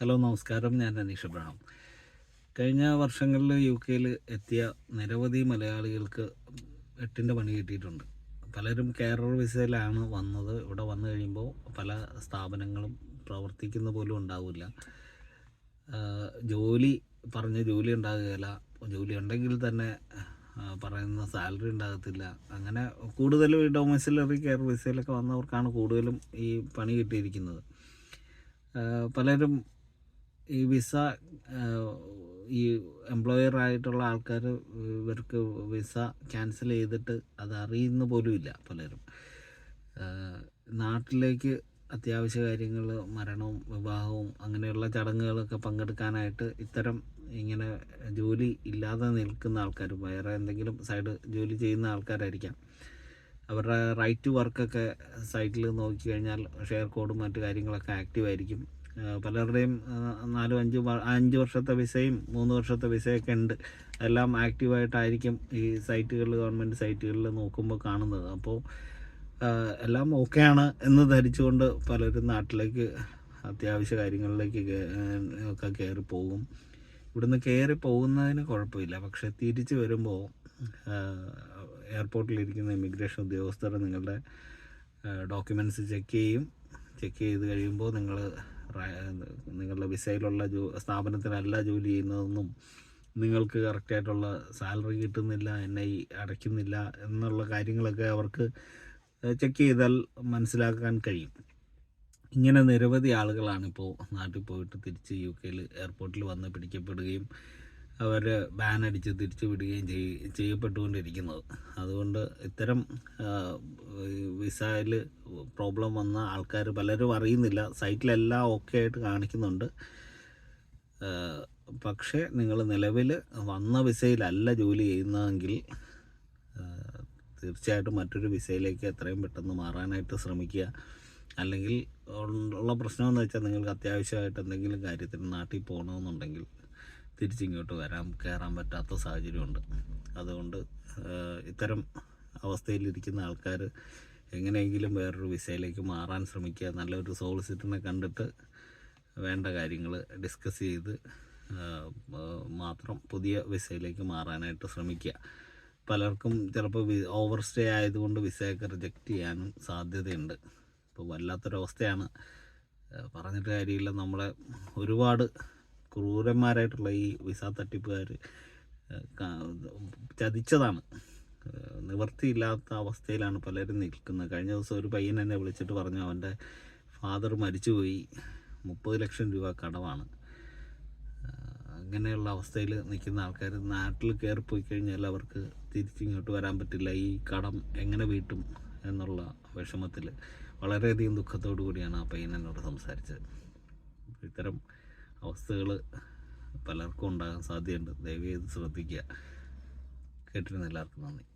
Hello നമസ്കാരം. ഞാൻ Aneesh Abraham. കഴിഞ്ഞ വർഷങ്ങളിൽ യു കെയിൽ എത്തിയ നിരവധി മലയാളികൾക്ക് എട്ടിന്റെ പണി കിട്ടിയിട്ടുണ്ട്. പലരും കെയറർ വിസയിലാണ് വന്നത്. ഇവിടെ വന്നു കഴിയുമ്പോൾ പല സ്ഥാപനങ്ങളും പ്രവർത്തിക്കുന്ന പോലും ഉണ്ടാവില്ല. ജോലി പറഞ്ഞ ജോലി ഉണ്ടാകുകയില്ല. ജോലി ഉണ്ടെങ്കിൽ തന്നെ പറയുന്ന സാലറി ഉണ്ടാകത്തില്ല. അങ്ങനെ കൂടുതലും ഈ ഡൊമസിലറി കെയർ വിസയിലൊക്കെ വന്നവർക്കാണ് കൂടുതലും ഈ പണി കിട്ടിയിരിക്കുന്നത്. പലരും ഈ വിസ ഈ എംപ്ലോയർ ആയിട്ടുള്ള ആൾക്കാർ ഇവർക്ക് വിസ ക്യാൻസൽ ചെയ്തിട്ട് അത് അറിയുന്ന പോലുമില്ല പലരും. നാട്ടിലേക്ക് അത്യാവശ്യ കാര്യങ്ങൾ മരണവും വിവാഹവും അങ്ങനെയുള്ള ചടങ്ങുകളൊക്കെ പങ്കെടുക്കാനായിട്ട് ഇത്തരം ഇങ്ങനെ ജോലി ഇല്ലാതെ നിൽക്കുന്ന ആൾക്കാർ വേറെ എന്തെങ്കിലും സൈഡ് ജോലി ചെയ്യുന്ന ആൾക്കാരായിരിക്കാം. അവരുടെ റൈറ്റ് വർക്കൊക്കെ സൈറ്റിൽ നോക്കി കഴിഞ്ഞാൽ ഷെയർ കോഡും മറ്റു കാര്യങ്ങളൊക്കെ ആക്റ്റീവ് ആയിരിക്കും പലരുടെയും നാലും അഞ്ച് അഞ്ച് വർഷത്തെ വിസയും മൂന്ന് വർഷത്തെ വിസയൊക്കെ ഉണ്ട്. എല്ലാം ആക്റ്റീവായിട്ടായിരിക്കും ഈ സൈറ്റുകളിൽ ഗവൺമെന്റ് സൈറ്റുകളിൽ നോക്കുമ്പോൾ കാണുന്നത്. അപ്പോൾ എല്ലാം ഓക്കെയാണ് എന്ന് ധരിച്ചുകൊണ്ട് പലരും നാട്ടിലേക്ക് അത്യാവശ്യ കാര്യങ്ങളിലേക്ക് ഒക്കെ കയറി പോകും. ഇവിടുന്ന് കയറി പോകുന്നതിന് കുഴപ്പമില്ല. പക്ഷെ തിരിച്ച് വരുമ്പോൾ എയർപോർട്ടിലിരിക്കുന്ന ഇമിഗ്രേഷൻ ഉദ്യോഗസ്ഥർ നിങ്ങളുടെ ഡോക്യുമെന്റ്സ് ചെക്ക് ചെയ്യും. ചെക്ക് ചെയ്ത് കഴിയുമ്പോൾ നിങ്ങൾ നിങ്ങളുടെ വിസയിലുള്ള ജോ സ്ഥാപനത്തിനല്ല ജോലി ചെയ്യുന്നതെന്നും നിങ്ങൾക്ക് കറക്റ്റായിട്ടുള്ള സാലറി കിട്ടുന്നില്ല എൻ ഐ അടയ്ക്കുന്നില്ല എന്നുള്ള കാര്യങ്ങളൊക്കെ അവർക്ക് ചെക്ക് ചെയ്താൽ മനസ്സിലാക്കാൻ കഴിയും. ഇങ്ങനെ നിരവധി ആളുകളാണിപ്പോൾ നാട്ടിൽ പോയിട്ട് തിരിച്ച് യു കെയിൽ എയർപോർട്ടിൽ വന്ന് പിടിക്കപ്പെടുകയും അവർ ബാൻ അടിച്ച് തിരിച്ചു വിടുകയും ചെയ് ചെയ്യപ്പെട്ടുകൊണ്ടിരിക്കുന്നത്. അതുകൊണ്ട് ഇത്തരം വിസയിൽ പ്രോബ്ലം വന്ന ആൾക്കാർ പലരും അറിയുന്നില്ല. സൈറ്റിലെല്ലാം ഓക്കെ ആയിട്ട് കാണിക്കുന്നുണ്ട്. പക്ഷേ നിങ്ങൾ നിലവിൽ വന്ന വിസയിലല്ല ജോലി ചെയ്യുന്നതെങ്കിൽ തീർച്ചയായിട്ടും മറ്റൊരു വിസയിലേക്ക് എത്രയും പെട്ടെന്ന് മാറാനായിട്ട് ശ്രമിക്കുക. അല്ലെങ്കിൽ ഉള്ള പ്രശ്നം എന്ന് വെച്ചാൽ നിങ്ങൾക്ക് അത്യാവശ്യമായിട്ട് എന്തെങ്കിലും കാര്യത്തിന് നാട്ടിൽ പോകണമെന്നുണ്ടെങ്കിൽ തിരിച്ചിങ്ങോട്ട് വരാൻ കയറാൻ പറ്റാത്ത സാഹചര്യമുണ്ട്. അതുകൊണ്ട് ഇത്തരം അവസ്ഥയിലിരിക്കുന്ന ആൾക്കാർ എങ്ങനെയെങ്കിലും വേറൊരു വിസയിലേക്ക് മാറാൻ ശ്രമിക്കുക നല്ലൊരു സോളിസിറ്ററിനെ കണ്ടിട്ട് വേണ്ട കാര്യങ്ങൾ ഡിസ്കസ് ചെയ്ത് മാത്രം പുതിയ വിസയിലേക്ക് മാറാനായിട്ട് ശ്രമിക്കുക. പലർക്കും ചിലപ്പോൾ ഓവർ സ്റ്റേ ആയതുകൊണ്ട് വിസയൊക്കെ റിജക്റ്റ് ചെയ്യാനും സാധ്യതയുണ്ട്. ഇപ്പോൾ വല്ലാത്തൊരവസ്ഥയാണ്. പറഞ്ഞിട്ട് കാര്യമില്ല. നമ്മളെ ഒരുപാട് ക്രൂരന്മാരായിട്ടുള്ള ഈ വിസ തട്ടിപ്പുകാർ ചതിച്ചതാണ്. നിവൃത്തിയില്ലാത്ത അവസ്ഥയിലാണ് പലരും നിൽക്കുന്നത്. കഴിഞ്ഞ ദിവസം ഒരു പയ്യൻ എന്നെ വിളിച്ചിട്ട് പറഞ്ഞു അവന്റെ ഫാദർ മരിച്ചുപോയി. മുപ്പത് ലക്ഷം രൂപ കടമാണ് അങ്ങനെയുള്ള അവസ്ഥയിൽ നിൽക്കുന്ന ആൾക്കാർ നാട്ടിൽ കയറി പോയി കഴിഞ്ഞാൽ അവർക്ക് തിരിച്ചിങ്ങോട്ട് വരാൻ പറ്റില്ല. ഈ കടം എങ്ങനെ വീട്ടും എന്നുള്ള വിഷമത്തിൽ വളരെയധികം ദുഃഖത്തോടു കൂടിയാണ് ആ പയ്യൻ എന്നോട് സംസാരിച്ചത്. ഇത്തരം അവസ്ഥകൾ പലർക്കും ഉണ്ടാകാൻ സാധ്യതയുണ്ട്. ദയവ് ചെയ്ത് ശ്രദ്ധിക്കുക. കേട്ടിരുന്ന എല്ലാവർക്കും നന്ദി.